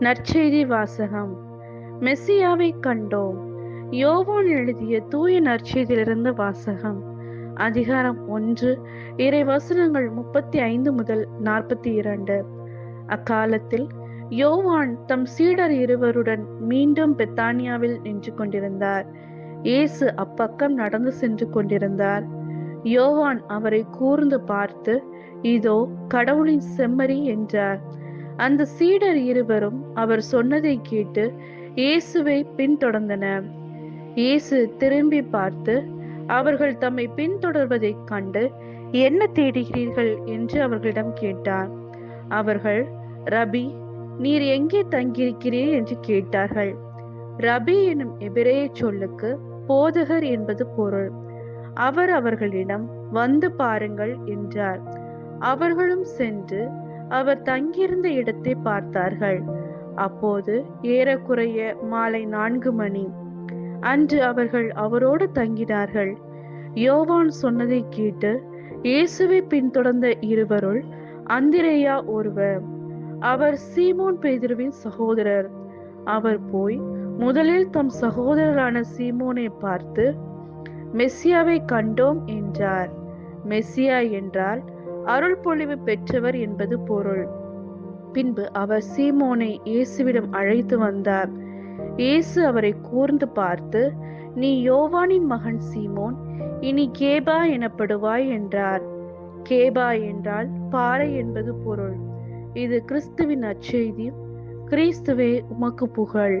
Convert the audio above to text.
நற்செய்தி வாசகம். மெஸ்ஸியாவை கண்டோம். யோவான் எழுதிய தூய நற்செய்தியிலிருந்து வாசகம். அதிகாரம் ஒன்று இறை வசனங்கள் முப்பத்தி ஐந்து முதல் நாற்பத்தி இரண்டு. அக்காலத்தில் யோவான் தம் சீடர் இருவருடன் மீண்டும் பெத்தானியாவில் நின்று கொண்டிருந்தார். இயேசு அப்பக்கம் நடந்து சென்று கொண்டிருந்தார். யோவான் அவரை கூர்ந்து பார்த்து இதோ கடவுளின் செம்மறி என்றார். அந்த சீடர் இருவரும் அவர் சொன்னதை கேட்டு இயேசுவை பின்தொடர்ந்தனர். இயேசு திரும்பி பார்த்து அவர்கள் தம்மை பின்தொடர்வதை கண்டு என்ன தேடுகிறீர்கள்? என்று அவர்களிடம் கேட்டார். அவர்கள் ரபி நீர் எங்கே தங்கியிருக்கிறீர்? என்று கேட்டார்கள். ரபி எனும் எபிரேய சொல்லுக்கு போதகர் என்பது பொருள். அவர் அவர்களிடம் வந்து பாருங்கள் என்றார். அவர்களும் சென்று அவர் தங்கியிருந்த இடத்தை பார்த்தார்கள். அப்போது ஏறக்குறைய மாலை நான்கு மணி. அன்று அவர்கள் அவரோடு தங்கினார்கள். யோவான் சொன்னதை கேட்டு இயேசுவை பின்தொடர்ந்த இருவருள் அந்திரேயா ஒருவர் அவர் சீமோன் பேதிருவின் சகோதரர். அவர் போய் முதலில் தம் சகோதரரான சீமோனை பார்த்து மெஸ்ஸியாவை கண்டோம் என்றார். மெஸ்ஸியா என்றால் அருள் பொழிவு பெற்றவர் என்பது பொருள். பின்பு அவர் சீமோனை இயேசுவிடம் அழைத்து வந்தார். இயேசு அவரை கூர்ந்து பார்த்து நீ யோவானின் மகன் சீமோன் இனி கேபா எனப்படுவாய் என்றார். கேபா என்றால் பாறை என்பது பொருள். இது கிறிஸ்துவின் அச்செய்தி. கிறிஸ்துவே உமக்கு புகழ்.